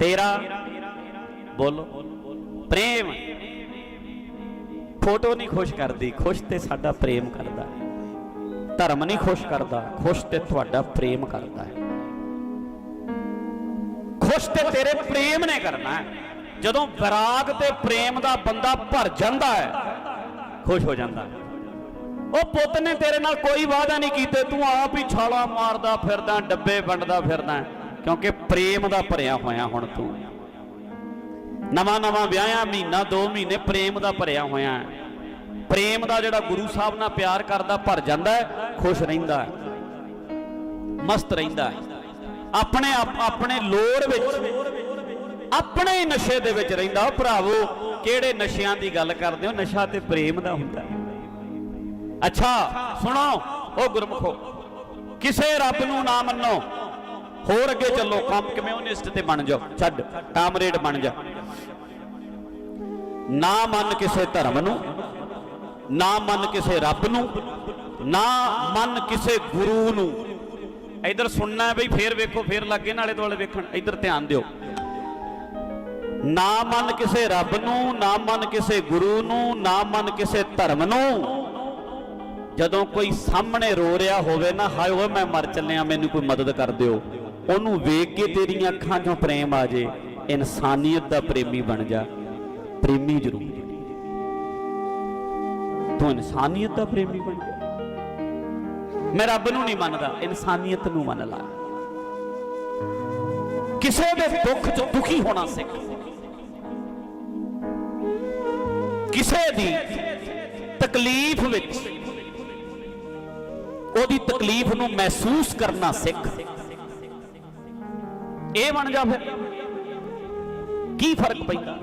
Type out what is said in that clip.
ਤੇਰਾ ਬੋਲੋ। ਪ੍ਰੇਮ। ਫੋਟੋ ਨਹੀਂ ਖੁਸ਼ ਕਰਦੀ। ਖੁਸ਼ ਤੇ ਸਾਡਾ ਪ੍ਰੇਮ ਕਰਦਾ ਹੈ। ਧਰਮ ਨਹੀਂ ਖੁਸ਼ ਕਰਦਾ। ਖੁਸ਼ ਤੇ ਤੁਹਾਡਾ ਪ੍ਰੇਮ ਕਰਦਾ ਹੈ। ਖੁਸ਼ ਤੇ ਤੇਰੇ ਪ੍ਰੇਮ ਨੇ ਕਰਨਾ ਹੈ। ਜਦੋਂ ਵਿਰਾਗ ਤੇ ਪ੍ਰੇਮ ਦਾ ਬੰਦਾ ਭਰ ਜਾਂਦਾ ਹੈ, ਖੁਸ਼ ਹੋ ਜਾਂਦਾ ਹੈ। ਉਹ ਪੁੱਤ ਨੇ ਤੇਰੇ ਨਾਲ ਕੋਈ ਵਾਅਦਾ ਨਹੀਂ ਕੀਤੇ। ਤੂੰ ਆਪ ਹੀ ਛਾਲਾ ਮਾਰਦਾ ਫਿਰਦਾ, ਡੱਬੇ ਵੰਡਦਾ ਫਿਰਦਾ ਕਿਉਂਕਿ ਪ੍ਰੇਮ ਦਾ ਭਰਿਆ ਹੋਇਆ ਹੁਣ ਤੂੰ। ਨਵਾਂ ਨਵਾਂ ਵਿਆਹਿਆ, ਮਹੀਨਾ 2 ਮਹੀਨੇ ਪ੍ਰੇਮ ਦਾ ਭਰਿਆ ਹੋਇਆ ਹੈ। ਪ੍ਰੇਮ ਦਾ ਜਿਹੜਾ ਗੁਰੂ ਸਾਹਿਬ ਨਾਲ ਪਿਆਰ ਕਰਦਾ, ਭਰ ਜਾਂਦਾ ਹੈ, ਖੁਸ਼ ਰਹਿੰਦਾ ਮਸਤ ਰਹਿੰਦਾ ਆਪਣੇ ਆਪਣੇ ਲੋੜ ਵਿੱਚ, ਆਪਣੇ ਨਸ਼ੇ ਦੇ ਵਿੱਚ ਰਹਿੰਦਾ ਉਹ ਭਰਾਵੋ। ਕਿਹੜੇ ਨਸ਼ਿਆਂ ਦੀ ਗੱਲ ਕਰਦੇ ਹੋ? ਨਸ਼ਾ ਤੇ ਪ੍ਰੇਮ ਦਾ ਹੁੰਦਾ ਅੱਛਾ, ਸੁਣੋ, ਉਹ ਗੁਰਮਖੋ, ਕਿਸੇ ਰੱਬ ਨੂੰ ਨਾ ਮੰਨੋ। ਹੋਰ ਅੱਗੇ ਚੱਲੋ, ਕੰਮ ਕਮਿਊਨਿਸਟ ਤੇ ਬਣ ਜਾਓ? ਛੱਡ, ਕਾਮਰੇਡ ਬਣ ਜਾ। ਨਾ ਮੰਨ ਕਿਸੇ ਧਰਮ ਨੂੰ, ਨਾ ਮੰਨ ਕਿਸੇ ਰੱਬ ਨੂੰ, ਨਾ ਮੰਨ ਕਿਸੇ ਗੁਰੂ ਨੂੰ। ਇਧਰ ਸੁਣਨਾ ਬਈ, ਫੇਰ ਵੇਖੋ, ਫੇਰ ਲੱਗੇ ਨਾਲੇ ਦੁਆਲੇ ਵੇਖਣ। ਇਧਰ ਧਿਆਨ ਦਿਓ। ਨਾ ਮੰਨ ਕਿਸੇ ਰੱਬ ਨੂੰ, ਨਾ ਮੰਨ ਕਿਸੇ ਗੁਰੂ ਨੂੰ, ਨਾ ਮੰਨ ਕਿਸੇ ਧਰਮ ਨੂੰ। ਜਦੋਂ ਕੋਈ ਸਾਹਮਣੇ ਰੋ ਰਿਹਾ ਹੋਵੇ ਨਾ, ਹਾਏ ਓਏ, ਮੈਂ ਮਰ ਚੱਲਿਆ, ਮੈਨੂੰ ਕੋਈ ਮਦਦ ਕਰ ਦਿਓ। ਉਹਨੂੰ ਵੇਖ ਕੇ ਤੇਰੀਆਂ ਅੱਖਾਂ 'ਚੋਂ ਪ੍ਰੇਮ ਆ ਜੇ, ਇਨਸਾਨੀਅਤ ਦਾ ਪ੍ਰੇਮੀ ਬਣ ਜਾ, ਪ੍ਰੇਮੀ ਜ਼ਰੂਰ ਤੂੰ ਇਨਸਾਨੀਅਤ ਦਾ ਪ੍ਰੇਮੀ ਬਣ ਜਾ। ਮੈਂ ਰੱਬ ਨੂੰ ਨਹੀਂ ਮੰਨਦਾ, ਇਨਸਾਨੀਅਤ ਨੂੰ ਮੰਨ ਲਾ। ਕਿਸੇ ਦੇ ਦੁੱਖ 'ਚ ਦੁਖੀ ਹੋਣਾ ਸਿੱਖ। ਕਿਸੇ ਦੀ ਤਕਲੀਫ ਵਿੱਚ, ਉਹਦੀ ਤਕਲੀਫ ਨੂੰ ਮਹਿਸੂਸ ਕਰਨਾ ਸਿੱਖ। ਇਹ ਬਣ ਜਾ ਫਿਰ। ਕੀ ਫ਼ਰਕ ਪੈਂਦਾ?